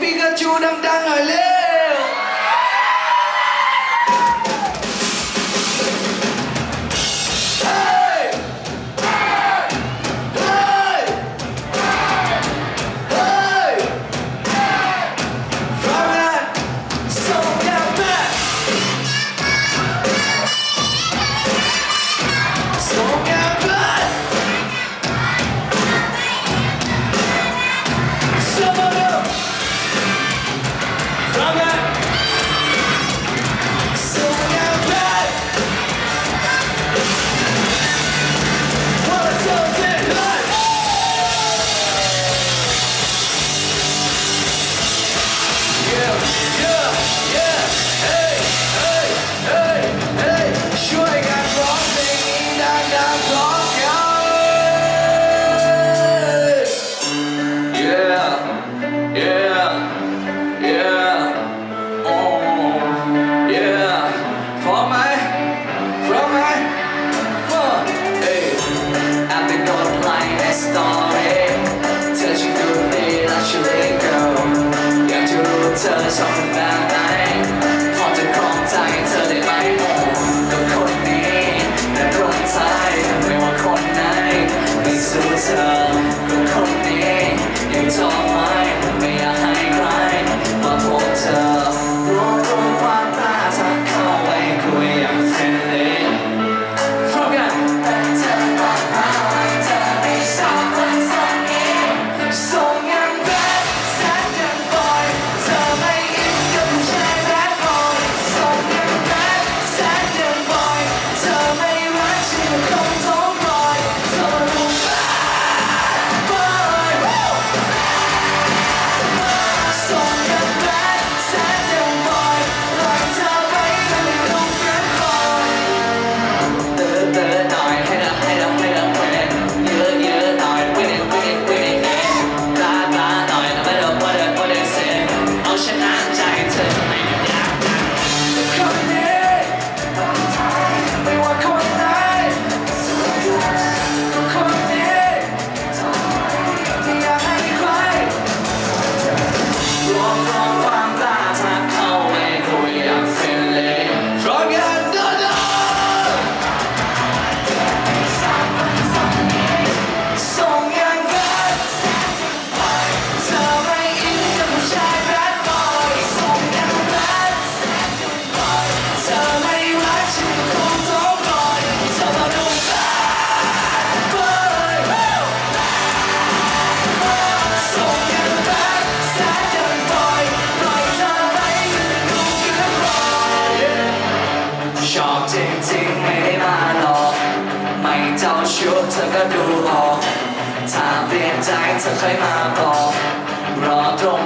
Pikachu đang đang ở lên เธอชอบทำแบบไหนพอจะครองใจเธอได้ไหมโอ้กับคนนี้แต่คนไทยไม่ว่าคนไหนไม่สู้เธอกับคนนี้ยังชอบ จริงจริงไม่ได้มาหลอก ไม่เจ้าชู้เธอก็ดูออก ถ้าเปลี่ยนใจเธอเคยมาบอกรอตรง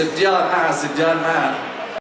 sedia nah, nah.